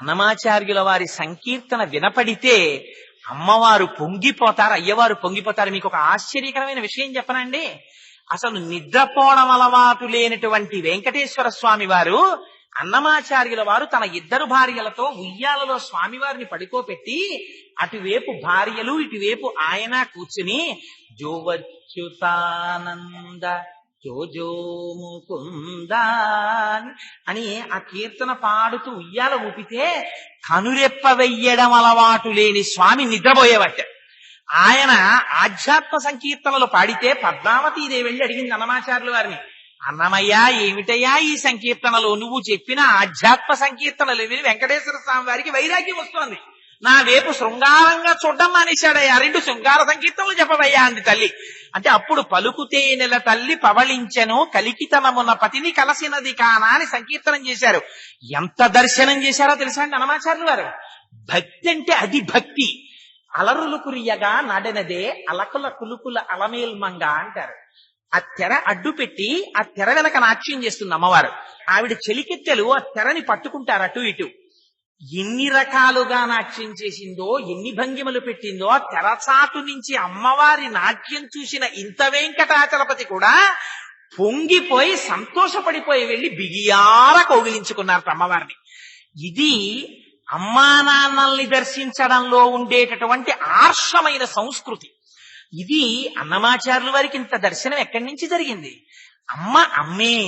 అన్నమాచార్యుల వారి సంకీర్తన వినపడితే అమ్మవారు పొంగిపోతారు అయ్యవారు పొంగిపోతారు. మీకు ఒక ఆశ్చర్యకరమైన విషయం చెప్పనండి. అసలు నిద్రపోవడం అలవాటు లేనటువంటి వెంకటేశ్వర స్వామి వారు అన్నమాచార్యుల వారు తన ఇద్దరు భార్యలతో ఉయ్యాలలో స్వామివారిని పడుకోపెట్టి అటువైపు భార్యలు ఇటువైపు ఆయన కూర్చుని జోవచ్యుతానంద జోజో ముకుంద అని ఆ కీర్తన పాడుతూ ఉయ్యాల ఊపితే కనురెప్ప వెయ్యడం అలవాటు లేని స్వామి నిద్రపోయేవట. ఆయన ఆధ్యాత్మ సంకీర్తనలు పాడితే పద్మావతీదేవి వెళ్ళి అడిగింది అన్నమాచార్యుల వారిని అన్నమయ్యా ఏమిటయ్యా ఈ సంకీర్తనలు? నువ్వు చెప్పిన ఆధ్యాత్మ సంకీర్తనలు విని వెంకటేశ్వర స్వామి వారికి వైరాగ్యం వస్తోంది. నా వైపు శృంగారంగా చూడడం మానేశాడయ్యా రెండు శృంగార సంకీర్తనలు చెప్పవయ్యా అంది తల్లి. అంటే అప్పుడు పలుకుతే నెల తల్లి పవళించెను కలికితనమున్న పతిని కలసినది కానా అని సంకీర్తనం చేశారు. ఎంత దర్శనం చేశారో తెలుసా అండి అనమాచార్యులు వారు భక్తి అంటే అది భక్తి అలరులు కురియగా నడనదే అలకుల కులుకుల అలమేల్మంగ అంటారు. ఆ తెర అడ్డు పెట్టి ఆ తెర వెనక నాట్యం చేస్తుంది అమ్మవారు. ఆవిడ చెలికెత్తెలు ఆ తెరని పట్టుకుంటారు అటు ఇటు. ఎన్ని రకాలుగా నాట్యం చేసిందో ఎన్ని భంగిమలు పెట్టిందో తెరచాటు నుంచి అమ్మవారి నాట్యం చూసిన ఇంత వెంకటాచలపతి కూడా పొంగిపోయి సంతోషపడిపోయి వెళ్ళి బిగియార కౌగిలించుకున్నారు అమ్మవారిని ఇది అమ్మా నాన్నల్ని దర్శించడంలో ఉండేటటువంటి ఆర్షమైన సంస్కృతి. ఇది అన్నమాచార్యుల వారికి ఇంత దర్శనం ఎక్కడి నుంచి జరిగింది? అమ్మ అమ్మే.